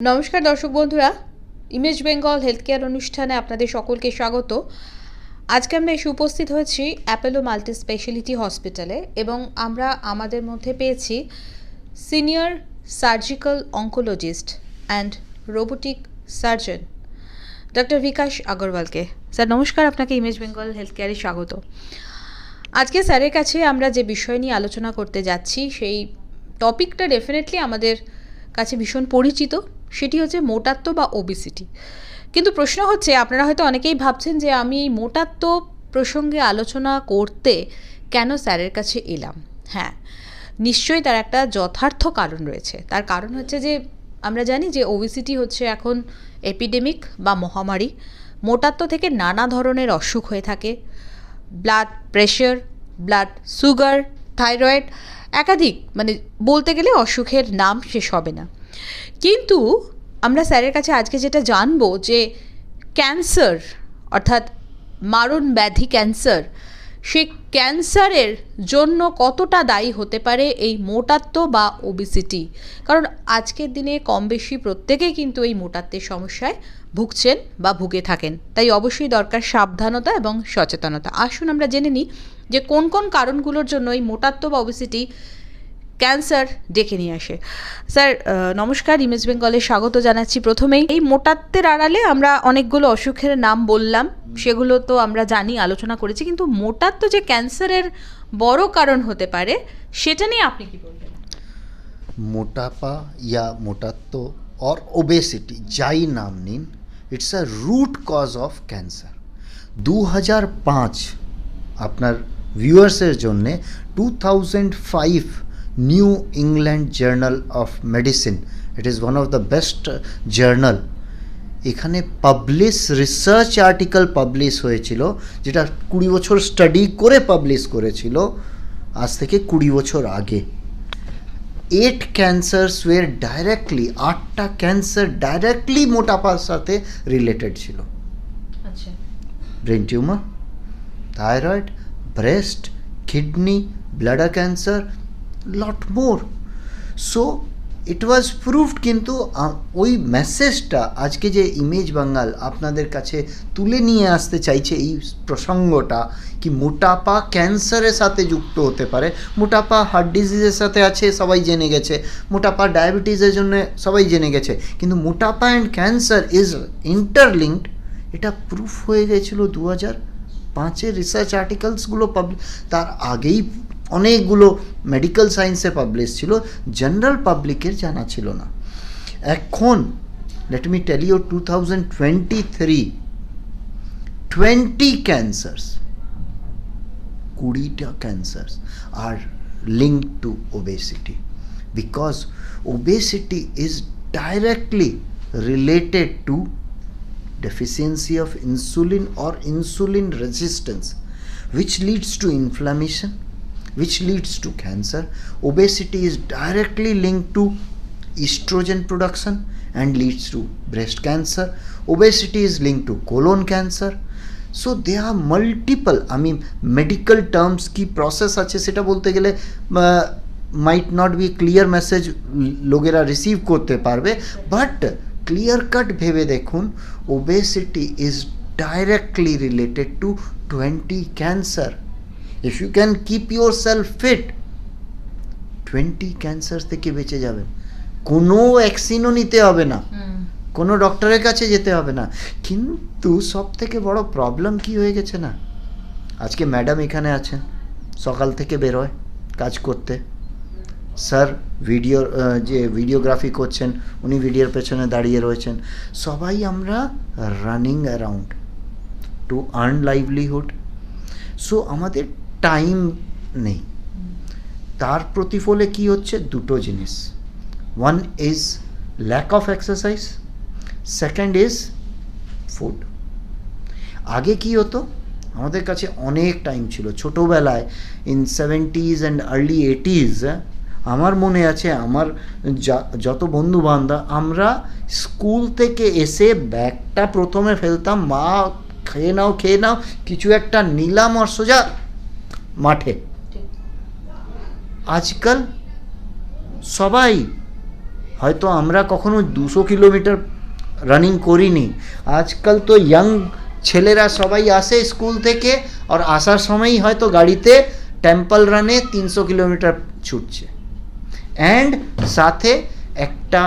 নমস্কার দর্শক বন্ধুরা, ইমেজ বেঙ্গল হেলথ কেয়ার অনুষ্ঠানে আপনাদের সকলকে স্বাগত। আজকে আমরা এসে উপস্থিত হয়েছি অ্যাপেলো মাল্টি স্পেশালিটি হসপিটালে এবং আমরা আমাদের মধ্যে পেয়েছি senior surgical oncologist and robotic surgeon doctor Bikash আগরওয়ালকে। Sir, নমস্কার, আপনাকে ইমেজ বেঙ্গল হেলথ কেয়ারে স্বাগত। আজকে স্যারের কাছে আমরা যে বিষয় নিয়ে আলোচনা করতে যাচ্ছি, সেই টপিকটা ডেফিনেটলি আমাদের কাছে ভীষণ পরিচিত। সেটি হচ্ছে মোটাত্ব বা ওবিসিটি কিন্তু প্রশ্ন হচ্ছে, আপনারা হয়তো অনেকেই ভাবছেন যে আমি এই মোটাত্ব প্রসঙ্গে আলোচনা করতে কেন স্যারের কাছে এলাম? হ্যাঁ নিশ্চয়ই তার একটা যথার্থ কারণ রয়েছে। তার কারণ হচ্ছে যে আমরা জানি যে ওবিসিটি হচ্ছে এখন এপিডেমিক বা মহামারী। মোটাত্ব থেকে নানা ধরনের অসুখ হয়ে থাকে। Blood pressure blood sugar thyroid একাধিক। মানে বলতে গেলে অসুখের নাম শেষ হবে না। কিন্তু আমরা স্যারের কাছে আজকে যেটা জানব যে ক্যান্সার, অর্থাৎ মারণ ব্যাধি ক্যান্সার সেই ক্যান্সারের জন্য কতটা দায়ী হতে পারে এই মোটাত্ব বা ওবিসিটি কারণ আজকের দিনে কম বেশি প্রত্যেকেই কিন্তু এই মোটাত্বের সমস্যায় ভুগছেন বা ভুগে থাকেন। তাই অবশ্যই দরকার সাবধানতা এবং সচেতনতা। আসুন আমরা জেনে নিই যে কোন কোন কারণগুলোর জন্য এই মোটাত্ব বা ওবিসিটি ক্যান্সার ডেকে নিয়ে আসে স্যার আহ, নমস্কার ইমেজ বেঙ্গলে স্বাগত জানাচ্ছি প্রথমেই এই মোটাত্বের আড়ালে আমরা অনেকগুলো অসুখের নাম বললাম সেগুলো তো আমরা জানি আলোচনা করেছি কিন্তু মোটাত্ব যে ক্যান্সারের বড় কারণ হতে পারে সেটা নিয়ে আপনি কি বলবেন मोटापा या मोटात्व और ओबेसिटी যাই নাম নিন it's a root cause of cancer দু হাজার পাঁচ আপনার ভিউয়ার্সের জন্যে two thousand five New England Journal of Medicine it is one of the best journal এখানে পাবলিশ রিসার্চ আর্টিকেল পাবলিশ হয়েছিল যেটা কুড়ি বছর স্টাডি করে পাবলিশ করেছিল আজ থেকে কুড়ি বছর আগে। এইট ক্যান্সার্স ওয়ের ডাইরেক্টলি আটটা ক্যান্সার ডাইরেক্টলি মোটাপার সাথে রিলেটেড ছিল। Brain tumour thyroid breast kidney bladder cancer lot more so it was proved কিন্তু ওই মেসেজটা আজকে যে ইমেজ বাঙ্গাল আপনাদের কাছে তুলে নিয়ে আসতে চাইছে এই প্রসঙ্গটা কি মোটাপা ক্যান্সারের সাথে যুক্ত হতে পারে, মোটাপা হার্ট ডিজিজের সাথে আছে, সবাই জেনে গেছে, মোটাপা ডায়াবেটিসের জন্য সবাই জেনে গেছে, কিন্তু মোটাপা অ্যান্ড ক্যান্সার ইজ ইন্টারলিঙ্কড এটা প্রুফ হয়ে গেছিল দু হাজার পাঁচের রিসার্চ আর্টিকেলসগুলো পাবলিশ তার আগেই অনেকগুলো মেডিকেল সায়েন্সে পাবলিশ ছিল জেনারেল পাবলিকের জানা ছিল না। এখন let me tell you two thousand twenty three twenty cancers কুড়িটা cancers R link to obesity because obesity is directly related to deficiency of insulin or insulin resistance, which leads to inflammation which leads to cancer obesity is directly linked to estrogen production and leads to breast cancer obesity is linked to colon cancer so they are multiple আমি medical terms কি process আছে সেটা বলতে গেলে might not be clear message লোকেরা receive করতে পারবে but clear cut ভেবে দেখুন obesity is directly related to twenty cancer if you can keep yourself fit twenty cancer থেকে বেঁচে যাবেন। কোনো ভ্যাকসিনও নিতে হবে না। কোনো ডক্টরের কাছে যেতে হবে না। কিন্তু সব থেকে বড় প্রবলেম কি হয়ে গেছে না? আজকে ম্যাডাম এখানে আছেন। সকাল থেকে বেরোয় কাজ করতে। স্যার ভিডিও যে ভিডিওগ্রাফি করছেন উনি ভিডিওর পেছনে দাঁড়িয়ে রয়েছেন। সবাই আমরা running around to earn livelihood so আমাদের টাইম নেই। তার প্রতিফলে কি হচ্ছে? দুটো জিনিস। One is lack of exercise second is food আগে কি হতো? আমাদের কাছে অনেক টাইম ছিল। ছোটোবেলায় in seventies and early eighties আমার মনে আছে, আমার যত বন্ধু বান্ধব আমরা স্কুল থেকে এসে ব্যাগটা প্রথমে ফেলতাম, মা, খেয়ে নাও খেয়ে নাও, কিছু একটা নিলাম আর সোজা মাঠে। আজকাল সবাই, হয়তো আমরা কখনো দুশো কিলোমিটার রানিং করিনি। আজকাল তো ইয়াং ছেলেরা সবাই আসে স্কুল থেকে আর আসার সময়ই হয়তো গাড়িতে টেম্পল রানে তিনশো কিলোমিটার ছুটছে। অ্যান্ড সাথে একটা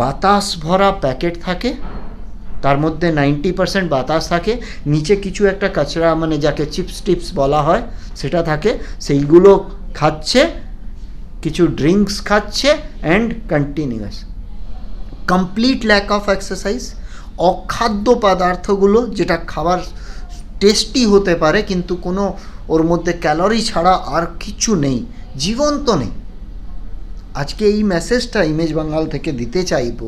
বাতাস ভরা প্যাকেট থাকে। তার মধ্যে নাইনটি পার্সেন্ট বাতাস থাকে, নিচে কিছু একটা কাঁচড়া মানে যাকে চিপস টিপস বলা হয়, সেটা থাকে, সেইগুলো খাচ্ছে, কিছু ড্রিঙ্কস খাচ্ছে and continuous complete lack of exercise অখাদ্য পদার্থগুলো যেটা খাবার টেস্টি হতে পারে, কিন্তু কোনো ওর মধ্যে ক্যালোরি ছাড়া আর কিছু নেই, জীবন্ত নেই। আজকে এই মেসেজটা ইমেজ বাঙ্গাল থেকে দিতে চাইব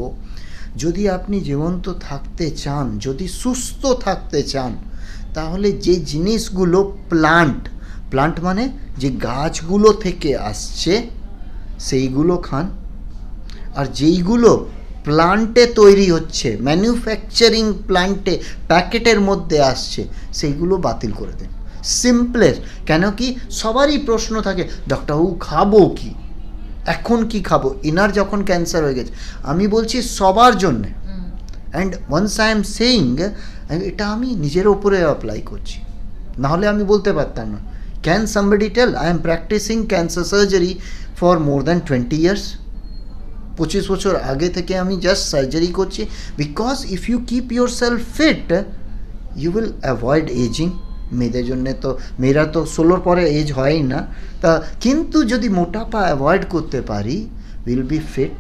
যদি আপনি জীবন্ত থাকতে চান, যদি সুস্থ থাকতে চান, তাহলে যে জিনিসগুলো প্লান্ট প্লান্ট মানে যে গাছগুলো থেকে আসছে, সেইগুলো খান। আর যেইগুলো প্লান্টে তৈরি হচ্ছে ম্যানুফ্যাকচারিং প্লান্টে প্যাকেটের মধ্যে আসছে, সেইগুলো বাতিল করে দেন। সিম্পলের কেন কি সবারই প্রশ্ন থাকে ডক্টরবাবু খাব কি? এখন কি খাব? ইনার যখন ক্যান্সার হয়ে গেছে আমি বলছি সবার জন্যে। And once I am saying এটা আমি নিজের ওপরে অ্যাপ্লাই করছি। নাহলে আমি বলতে পারতাম না। Can somebody tell I am practising cancer surgery for more than twenty years পঁচিশ বছর আগে থেকে আমি জাস্ট সার্জারি করছি। Because if you keep yourself fit you will avoid ageing মেয়েদের জন্যে তো, মেয়েরা তো ষোলোর পরে এজ হয়ই না। তা কিন্তু যদি মোটাপা অ্যাভয়েড করতে পারি উইল বি ফিট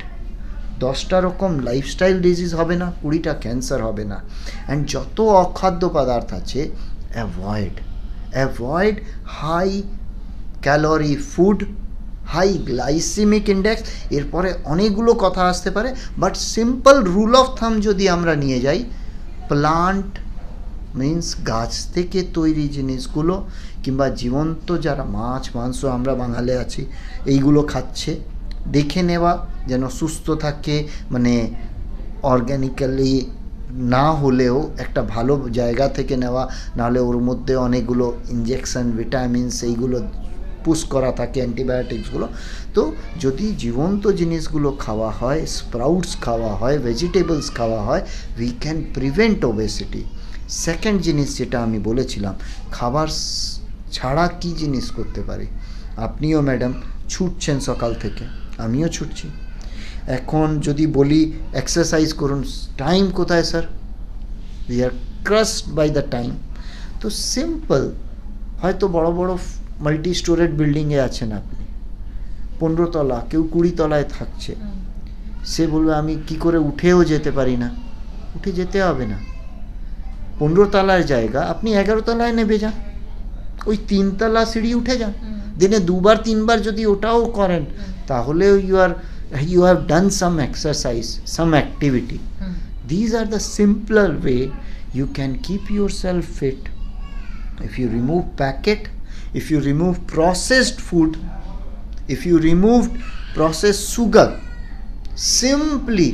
দশটা রকম লাইফস্টাইল ডিজিজ হবে না, কুড়িটা ক্যান্সার হবে না। অ্যান্ড যত অখাদ্য পদার্থ আছে avoid avoid high calorie food high glycaemic index এরপরে অনেকগুলো কথা আসতে পারে বাট সিম্পল রুল অফ থাম যদি আমরা নিয়ে যাই প্লান্ট মিন্স গাছ থেকে তৈরি জিনিসগুলো কিংবা জীবন্ত যারা মাছ, মাংস আমরা বাঙালি আছি, এইগুলো খাচ্ছে। দেখে নেওয়া, যেন সুস্থ থাকে মানে অর্গ্যানিক্যালি না হলেও একটা ভালো জায়গা থেকে নেওয়া, নাহলে ওর মধ্যে অনেকগুলো ইঞ্জেকশন ভিটামিনস এইগুলো পুশ করা থাকে অ্যান্টিবায়োটিক্সগুলো তো যদি জীবন্ত জিনিসগুলো খাওয়া হয় স্প্রাউটস খাওয়া হয় ভেজিটেবলস খাওয়া হয় we can prevent obesity second জিনিস যেটা আমি বলেছিলাম খাবার ছাড়া কি জিনিস করতে পারি? আপনিও ম্যাডাম ছুটছেন সকাল থেকে আমিও ছুটছি। এখন যদি বলি এক্সারসাইজ করুন টাইম কোথায় sir we are crushed by the time তো সিম্পল হয়তো বড় বড় মাল্টি স্টোরেড বিল্ডিংয়ে আছেন আপনি। পনেরো তলা কেউ কুড়ি তলায় থাকছে। সে বলবে আমি কি করে উঠেও যেতে পারি না? উঠে যেতে হবে না। পনেরো তলার জায়গা আপনি এগারো তলায় নেবে যান ওই তিনতলা সিঁড়ি উঠে যান দিনে দুবার তিনবার যদি ওটাও করেন তাহলে you are you have done some exercise some activity these are the simpler way you can keep yourself fit if you remove packet if you remove processed food if you removed processed sugar simply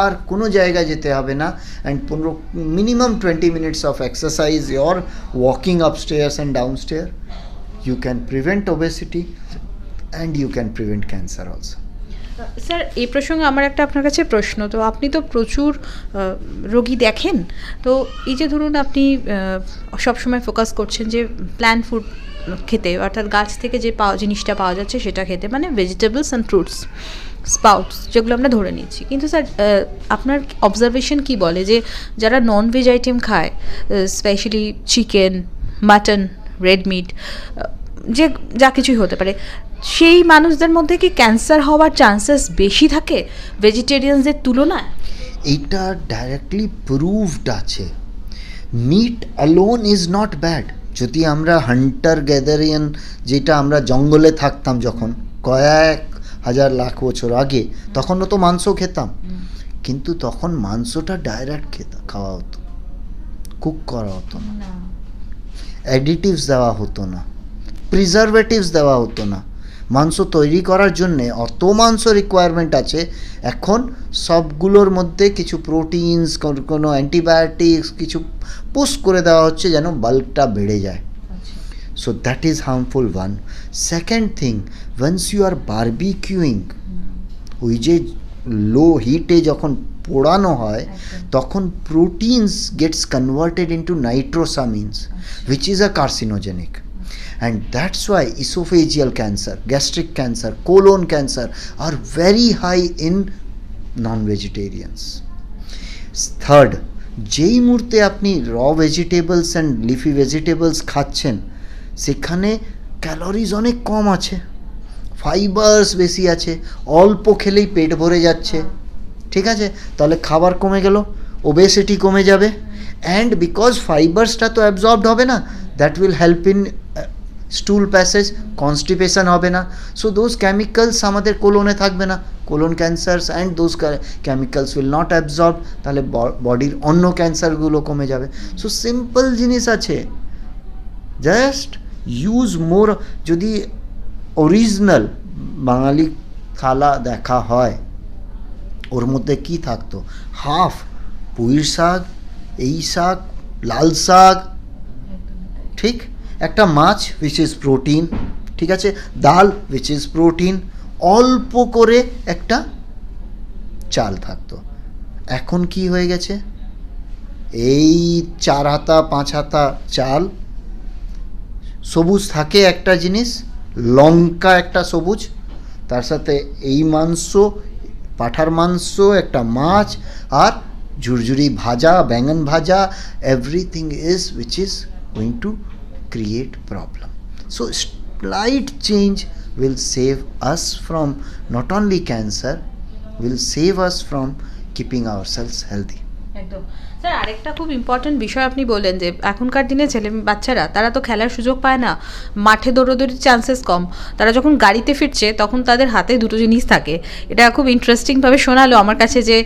আর কোনো জায়গায় যেতে হবে না and পনেরো minimum twenty minutes of exercise your walking up stairs and down stair you can prevent obesity and you can prevent cancer also sir এই প্রসঙ্গে আমার একটা আপনার কাছে প্রশ্ন। তো আপনি তো প্রচুর রোগী দেখেন। তো এই যে ধরুন আপনি সবসময় ফোকাস করছেন যে প্ল্যান ফুড খেতে, অর্থাৎ গাছ থেকে যে পাওয়া, জিনিসটা পাওয়া যাচ্ছে সেটা খেতে মানে ভেজিটেবলস অ্যান্ড ফ্রুটস স্পাউটস যেগুলো আমরা ধরে নিচ্ছি। কিন্তু স্যার আপনার অবজারভেশন কি বলে যে যারা নন ভেজ আইটেম খায় specially chicken mutton red meat যে যা কিছুই হতে পারে, সেই মানুষদের মধ্যে কি ক্যান্সার হওয়ার চান্সেস বেশি থাকে ভেজিটেরিয়ানদের তুলনায়? এটা ডাইরেক্টলি প্রুভড আছে। Meat alone is not bad যদি আমরা হান্টার গ্যাদারিয়ান যেটা আমরা জঙ্গলে থাকতাম যখন, কয়েক হাজার লাখ বছর আগে তখনও তো মাংস খেতাম। কিন্তু তখন মাংসটা ডাইরেক্ট খেতাম খাওয়া হতো। কুক করা হতো না। অ্যাডিটিভস দেওয়া হতো না। প্রিজারভেটিভস দেওয়া হতো না। মাংস তৈরি করার জন্যে অত মাংস রিকোয়ারমেন্ট আছে। এখন সবগুলোর মধ্যে কিছু প্রোটিনস কোনো অ্যান্টিবায়োটিক্স কিছু পুশ করে দেওয়া হচ্ছে যেন বাল্কটা বেড়ে যায়। So that is harmful one second thing once you are barbecuing ওই যে লো হিটে যখন পোড়ানো হয় তখন proteins gets converted into nitrosamines which is a carcinogenic. And that's why esophageal cancer gastric cancer colon cancer are very high in non-vegetarians. Third যেই মুহূর্তে আপনি র ভেজিটেবলস অ্যান্ড লিফি ভেজিটেবলস খাচ্ছেন সেখানে ক্যালোরিজ অনেক কম আছে ফাইবার্স বেশি আছে, অল্প খেলেই পেট ভরে যাচ্ছে, ঠিক আছে? তাহলে খাবার কমে গেল ওবেসিটি কমে যাবে অ্যান্ড বিকজ ফাইবার্সটা তো অ্যাবজর্বড হবে না that will help in stool passage constipation হবে না সো দোজ কেমিক্যালস আমাদের কোলনে থাকবে না colon cancers and those chemicals will not absorb তাহলে বডির অন্য ক্যান্সারগুলো কমে যাবে সো সিম্পল জিনিস আছে জাস্ট ইউজ মোর যদি অরিজিনাল বাঙালি থালা দেখা হয়, ওর মধ্যে কি থাকতো? হাফ পুঁইর শাক, এই শাক, লাল শাক, ঠিক? একটা মাছ উইচ ইজ প্রোটিন ঠিক আছে? ডাল উইচ ইজ প্রোটিন অল্প করে একটা চাল থাকতো। এখন কি হয়ে গেছে? এই চার হাতা, পাঁচ হাতা চাল সবুজ থাকে একটা জিনিস লঙ্কা একটা সবুজ তার সাথে এই মাংস পাঠার মাংস একটা মাছ আর ঝুরঝুরি ভাজা ব্যাঙন ভাজা everything is which is going to create problem so slight change will save us from not only cancer will save us from keeping ourselves healthy একদম। স্যার, আরেকটা খুব ইম্পর্টেন্ট বিষয় আপনি বললেন যে, এখনকার দিনে ছেলে বাচ্চারা, তারা তো খেলার সুযোগ পায় না। মাঠে দৌড়োদৌড়ির চান্সেস কম। তারা যখন গাড়িতে ফিরছে, তখন তাদের হাতে দুটো জিনিস থাকে। এটা খুব ইন্টারেস্টিংভাবে শোনালো আমার কাছে যে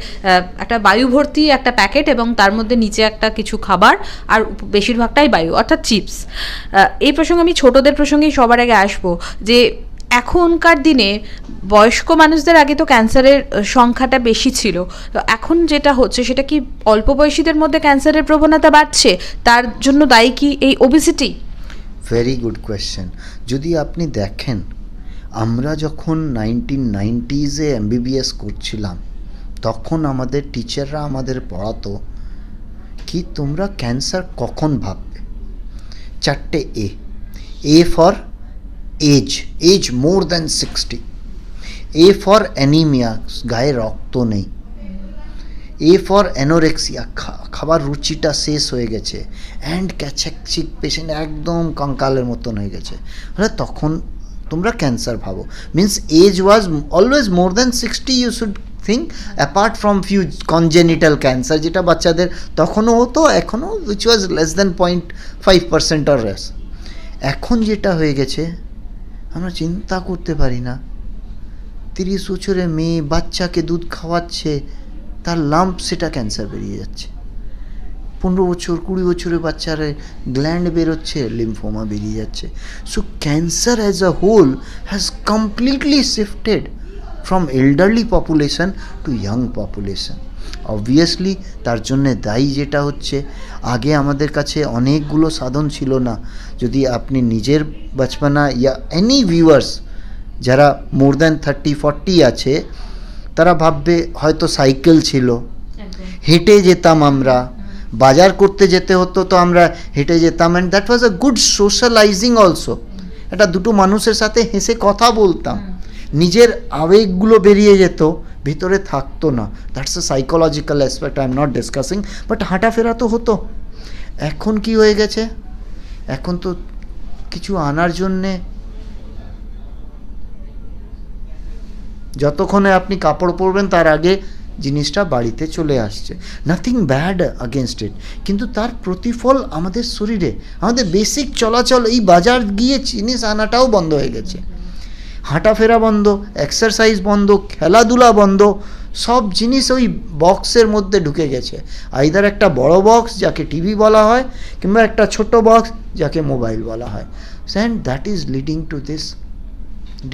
একটা বায়ু ভর্তি একটা প্যাকেট এবং তার মধ্যে নিচে একটা কিছু খাবার আর বেশিরভাগটাই বায়ু, অর্থাৎ চিপস এই প্রসঙ্গে আমি ছোটদের প্রসঙ্গেই সবার আগে আসব যে এখনকার দিনে বয়স্ক মানুষদের আগে তো ক্যান্সারের সংখ্যাটা বেশি ছিল। তো এখন যেটা হচ্ছে, সেটা কি অল্প বয়সীদের মধ্যে ক্যান্সারের প্রবণতা বাড়ছে? তার জন্য দায়ী কি এই ওবিসিটি ভেরি গুড কোয়েশ্চেন যদি আপনি দেখেন, আমরা যখন নাইনটিন নাইনটিজে এমবিবিএস করছিলাম, তখন আমাদের টিচাররা আমাদের পড়াতো কি তোমরা ক্যান্সার কখন ভাববে? চারটে A A for age age more than sixty A for anaemia গায়ে রক্ত নেই এ ফর অ্যানোরেক্সিয়া খাবার রুচিটা শেষ হয়ে গেছে অ্যান্ড ক্যাচাকচিক পেশেন্ট একদম কঙ্কালের মতন হয়ে গেছে মানে তখন তোমরা ক্যান্সার ভাবো means age was always more than sixty you should think apart from few congenital cancer যেটা বাচ্চাদের তখনও হতো এখনও which was less than point five percent or race এখন যেটা হয়ে গেছে আমরা চিন্তা করতে পারি না। তিরিশ বছরের মেয়ে বাচ্চাকে দুধ খাওয়াচ্ছে, তার লাম্প সেটা ক্যান্সার বেরিয়ে যাচ্ছে। পনেরো বছর, কুড়ি বছরের বাচ্চার গ্ল্যান্ড বেরোচ্ছে লিম্ফোমা বেরিয়ে যাচ্ছে। So cancer as a whole has completely shifted from elderly population to young population obviously তার জন্যে দায়ী যেটা হচ্ছে আগে আমাদের কাছে অনেকগুলো সাধন ছিল না। যদি আপনি নিজের বাচপানা ইয়া এনি ভিউয়ার্স যারা মোর দ্যান থার্টি ফর্টি আছে তারা ভাববে হয়তো সাইকেল ছিল। হেঁটে যেতাম আমরা। বাজার করতে যেতে হতো তো আমরা হেঁটে যেতাম। And that was a good socialising also একটা দুটো মানুষের সাথে হেসে কথা বলতাম। নিজের আবেগগুলো বেরিয়ে যেত। ভিতরে থাকতো না। That's a psychological aspect I am not discussing but হাঁটাফেরা তো হতো। এখন কি হয়ে গেছে? এখন তো কিছু আনার জন্যে যতক্ষণে আপনি কাপড় পরবেন, তার আগে জিনিসটা বাড়িতে চলে আসছে। নাথিং ব্যাড আগেনস্ট ইট কিন্তু তার প্রতিফল আমাদের শরীরে, আমাদের বেসিক চলাচল, এই বাজার গিয়ে জিনিস আনাটাও বন্ধ হয়ে গেছে। হাঁটাফেরা বন্ধ এক্সারসাইজ বন্ধ, খেলাধুলা বন্ধ, সব জিনিস ওই বক্সের মধ্যে ঢুকে গেছে। আইদার একটা বড় বক্স যাকে টিভি বলা হয়, কিংবা একটা ছোট বক্স যাকে মোবাইল বলা হয়। And that is leading to this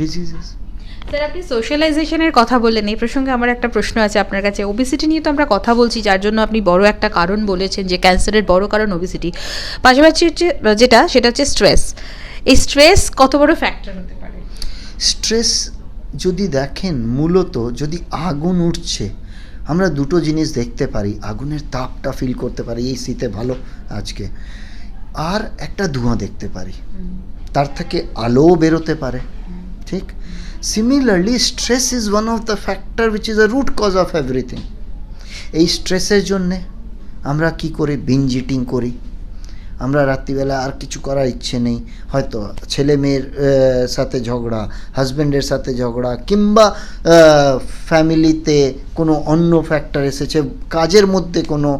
diseases sir আপনি সোশ্যালাইজেশনের কথা বললেন, এই প্রসঙ্গে আমার একটা প্রশ্ন আছে আপনার কাছে। ওবিসিটি নিয়ে তো আমরা কথা বলছি, যার জন্য আপনি বড় একটা কারণ বলেছেন যে ক্যান্সারের বড় কারণ ওবিসিটি পাশাপাশি হচ্ছে, যেটা, সেটা হচ্ছে স্ট্রেস এই স্ট্রেস কত বড় ফ্যাক্টর হতে স্ট্রেস যদি দেখেন, মূলত যদি আগুন উঠছে, আমরা দুটো জিনিস দেখতে পারি, আগুনের তাপটা ফিল করতে পারি, এই শীতে ভালো, আজকে। আর একটা ধোঁয়া দেখতে পারি, তার থেকে আলোও বেরোতে পারে, ঠিক? Similarly stress is one of the factor which is a root cause of everything এই স্ট্রেসের জন্যে আমরা কি করি? বিঞ্জ ইটিং করি। আমরা রাত্রিবেলা আর কিছু করার ইচ্ছে নেই। হয়তো ছেলে মেয়ের সাথে ঝগড়া হাজব্যান্ডের সাথে ঝগড়া, কিংবা ফ্যামিলিতে কোনো অন্য ফ্যাক্টর এসেছে, কাজের মধ্যে কোনো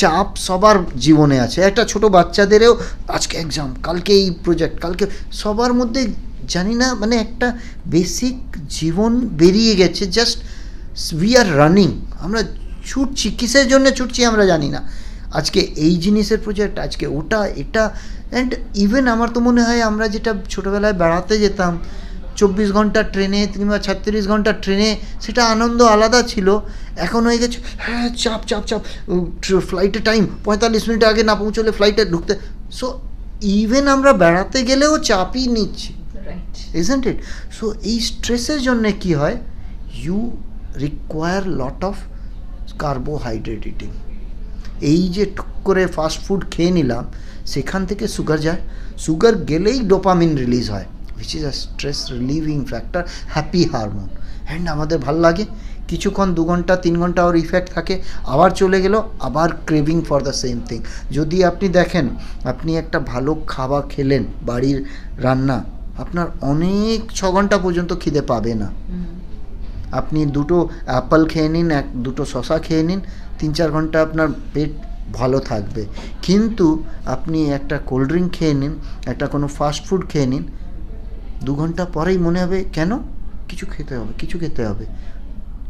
চাপ সবার জীবনে আছে। একটা ছোট বাচ্চাদেরও আজকে এক্সাম কালকে এই প্রজেক্ট কালকে সবার মধ্যে জানি না মানে একটা বেসিক জীবন বেরিয়ে গেছে জাস্ট উই আর রানিং আমরা ছুটছি, কিসের জন্য ছুটছি আমরা জানি না। আজকে এই জিনিসের প্রজেক্ট আজকে ওটা এটা অ্যান্ড ইভেন আমার তো মনে হয় আমরা যেটা ছোটোবেলায় বেড়াতে যেতাম চব্বিশ ঘণ্টা ট্রেনে কিংবা ছত্রিশ ঘণ্টা ট্রেনে সেটা আনন্দ আলাদা ছিল। এখন হয়ে গেছে হ্যাঁ চাপ চাপ চাপ ফ্লাইটে টাইম পঁয়তাল্লিশ মিনিট আগে না পৌঁছলে ফ্লাইটে ঢুকতে। সো ইভেন আমরা বেড়াতে গেলেও চাপই নিচ্ছি। Right isn't it? So এই স্ট্রেসের জন্য কি হয়? You require lot of carbohydrate eating এই যে টুক করে ফাস্ট ফুড খেয়ে নিলাম সেখান থেকে সুগার যায়। সুগার গেলেই ডোপামিন রিলিজ হয় which is a stress relieving factor happy hormone and আমাদের ভালো লাগে। কিছুক্ষণ দু ঘণ্টা তিন ঘণ্টা ওর ইফেক্ট থাকে আবার চলে গেল আবার craving for the same thing যদি আপনি দেখেন আপনি একটা ভালো খাবার খেলেন বাড়ির রান্না আপনার অনেক ছ ঘণ্টা পর্যন্ত খিদে পাবে না। আপনি দুটো অ্যাপল খেয়ে নিন এক দুটো শশা খেয়ে নিন তিন চার ঘণ্টা আপনার পেট ভালো থাকবে। কিন্তু আপনি একটা কোল্ড ড্রিঙ্ক খেয়ে নিন, একটা কোনো ফাস্ট ফুড খেয়ে নিন, দু ঘণ্টা পরেই মনে হবে কেন? কিছু খেতে হবে, কিছু খেতে হবে।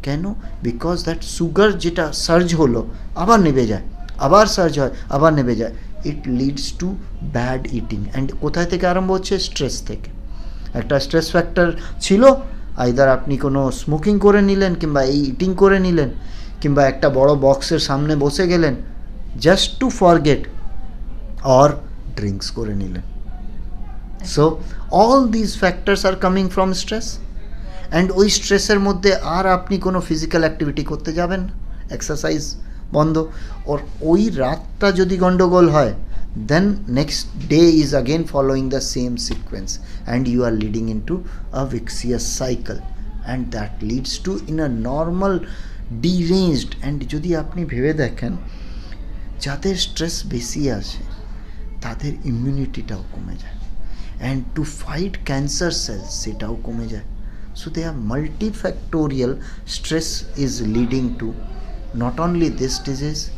কেন? বিকজ দ্যাট সুগার যেটা সার্জ হলো, আবার নেবে যায়। আবার সার্জ হয়, আবার নেবে যায়। It leads to bad eating and কোথায় থেকে আরম্ভ হচ্ছে? স্ট্রেস থেকে। একটা স্ট্রেস ফ্যাক্টর ছিল আইদার আপনি কোনো স্মোকিং করে নিলেন কিংবা এই ইটিং করে নিলেন। কিংবা একটা বড় বক্সের সামনে বসে গেলেন just to forget or drinks করে নিলেন। So all this factors are coming from stress and ওই স্ট্রেসের মধ্যে আর আপনি কোনো ফিজিক্যাল অ্যাক্টিভিটি করতে যাবেন এক্সারসাইজ বন্ধ। ওর ওই রাতটা যদি গন্ডগোল হয় then next day is again following the same and you are leading leading into a vicious cycle and that leads to in a normal deranged and যদি আপনি ভেবে দেখেন যাদের স্ট্রেস বেশি আছে তাদের ইমিউনিটিটাও কমে যায় and to fight cancer cells সেটাও কমে যায় so they are multifactorial stress is leading to not only this disease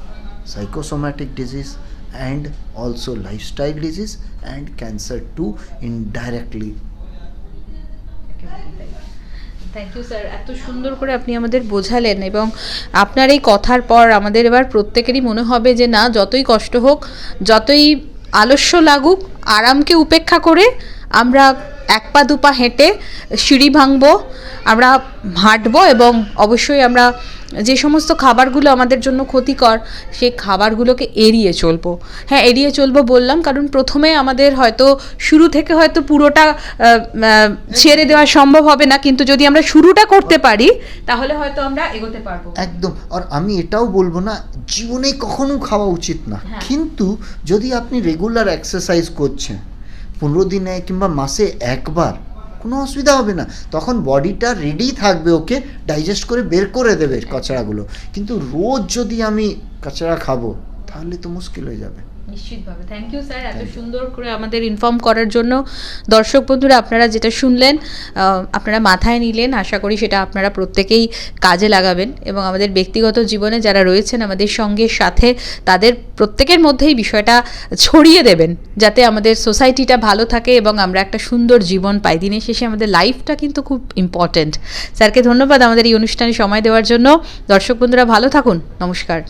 psychosomatic disease and also lifestyle disease and cancer too indirectly thank you sir এত সুন্দর করে আপনি আমাদের বোঝালেন এবং আপনার এই কথার পর আমাদের এবার প্রত্যেকেরই মনে হবে যে না, যতই কষ্ট হোক, যতই আলস্য লাগুক, আরামকে উপেক্ষা করে আমরা এক পা দুপা হেঁটে সিঁড়ি ভাঙবো, আমরা হাঁটবো এবং অবশ্যই আমরা যে সমস্ত খাবারগুলো আমাদের জন্য ক্ষতিকর সেই খাবারগুলোকে এড়িয়ে চলবো। হ্যাঁ এড়িয়ে চলবো বললাম কারণ প্রথমে আমাদের হয়তো শুরু থেকে হয়তো পুরোটা ছেড়ে দেওয়া সম্ভব হবে না কিন্তু যদি আমরা শুরুটা করতে পারি তাহলে হয়তো আমরা এগোতে পারব। একদম আর আমি এটাও বলব না জীবনে কখনো খাওয়া উচিত না। হ্যাঁ। কিন্তু যদি আপনি রেগুলার এক্সারসাইজ করছেন পনেরো দিনে কিংবা মাসে একবার কোনো অসুবিধা হবে না। তখন বডিটা রেডি থাকবে ওকে ডাইজেস্ট করে বের করে দেবে কাঁচড়াগুলো। কিন্তু রোজ যদি আমি কাঁচড়া খাব তাহলে তো মুশকিল হয়ে যাবে। নিশ্চিতভাবে। থ্যাংক ইউ স্যার এত সুন্দর করে আমাদের ইনফর্ম করার জন্য। দর্শক বন্ধুরা আপনারা যেটা শুনলেন আপনারা মাথায় নিলেন আশা করি সেটা আপনারা প্রত্যেকেই কাজে লাগাবেন এবং আমাদের ব্যক্তিগত জীবনে যারা রয়েছেন আমাদের সঙ্গে সাথে তাদের প্রত্যেকের মধ্যেই বিষয়টা ছড়িয়ে দেবেন যাতে আমাদের সোসাইটিটা ভালো থাকে এবং আমরা একটা সুন্দর জীবন পাই। দিনের শেষে আমাদের লাইফটা কিন্তু খুব ইম্পর্ট্যান্ট স্যারকে ধন্যবাদ আমাদের এই অনুষ্ঠানে সময় দেওয়ার জন্য। দর্শক বন্ধুরা ভালো থাকুন। নমস্কার।